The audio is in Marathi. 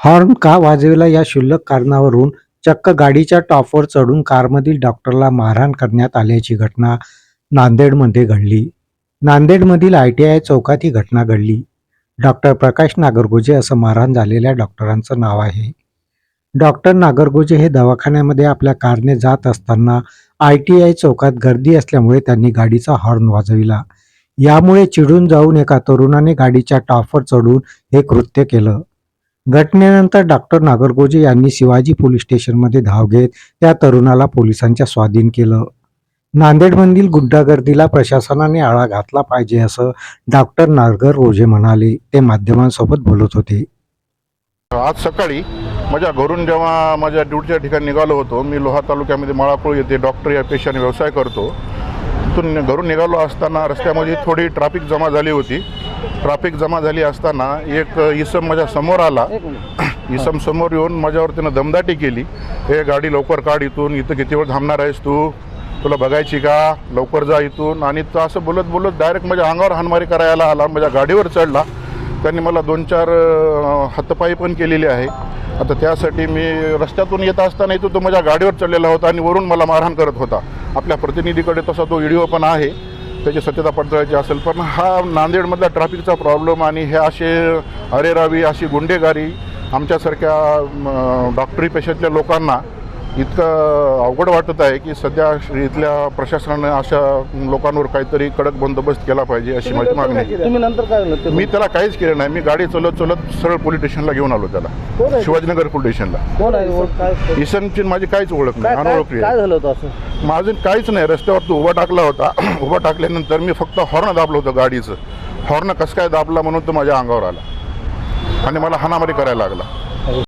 हॉर्न का वाजविला या क्षुल्लक कारणावरून चक्क गाडीच्या टॉपवर चढून कारमधील डॉक्टरला मारहाण करण्यात आल्याची घटना नांदेडमध्ये घडली. नांदेडमधील आय टी आय चौकात ही घटना घडली. डॉक्टर प्रकाश नागरगोजे असं मारहाण झालेल्या डॉक्टरांचं नाव आहे. डॉक्टर नागरगोजे हे दवाखान्यामध्ये आपल्या कारने जात असताना आय टी आय चौकात गर्दी असल्यामुळे त्यांनी गाडीचा हॉर्न वाजविला. यामुळे चिडून जाऊन एका तरुणाने गाडीच्या टॉपवर चढून हे कृत्य केलं. घटनेनंतर डॉक्टर नागरगोजे यांनी शिवाजी पोलीस स्टेशनमध्ये धाव घेत त्या तरुणाला पोलिसांच्या स्वाधीन केलं. नांदेडमधील गुंडागर्दीला प्रशासनाने आळा घातला पाहिजे असं डॉक्टर नागर रोजे म्हणाले. ते माध्यमांसोबत बोलत होते. आज सकाळी माझ्या घरून जेव्हा माझ्या ड्युटीच्या ठिकाणी निघालो होतो मी लोहा तालुक्यामध्ये माळापूर येथे डॉक्टर या पेशाने व्यवसाय करतो. तिथून घरून निघालो असताना रस्त्यामध्ये थोडी ट्रॅफिक जमा झाली होती. ट्रॅफिक जमा झाली असताना एक इसम माझ्यासमोर आला. इसम समोर येऊन माझ्यावर त्यानं दमदाटी केली. हे गाडी लवकर काढ इथून इथं किती वेळ थांबणार आहेस तू? तुला बघायची का? लवकर जा इथून. आणि तो असं बोलत बोलत डायरेक्ट माझ्या अंगावर हानमारी करायला आला माझ्या गाडीवर चढला. त्यांनी मला दोन चार अ, हातपायी पण केलेली आहे. आता त्यासाठी मी रस्त्यातून येत असताना इथं तो माझ्या गाडीवर चढलेला होता आणि वरून मला मारहाण करत होता. आपल्या प्रतिनिधीकडे तसा तो व्हिडिओ पण आहे. त्याची सत्यता पडताळायची असेल. पण हा नांदेडमधला ट्रॅफिकचा प्रॉब्लेम आणि हे असे अरेरावी अशी गुंडेगारी आमच्यासारख्या डॉक्टरी पेशातल्या लोकांना इतकं अवघड वाटत आहे की सध्या इथल्या प्रशासनानं अशा लोकांवर काहीतरी कडक बंदोबस्त केला पाहिजे अशी माझी मागणी मी त्याला काहीच केलं नाही. मी गाडी चलत चलत सरळ पोलीस स्टेशनला घेऊन आलो त्याला? शिवाजीनगर पोलीस स्टेशनला इसनची माझी काहीच ओळख नाही. काय अनोळखी माझं काहीच नाही. रस्त्यावर तो उभा टाकला होता. उभा टाकल्यानंतर मी फक्त हॉर्न दाबलं होतं गाडीचं. हॉर्न कसं काय दाबला म्हणून तो माझ्या अंगावर आला. आणि मला हानामारी करायला लागला.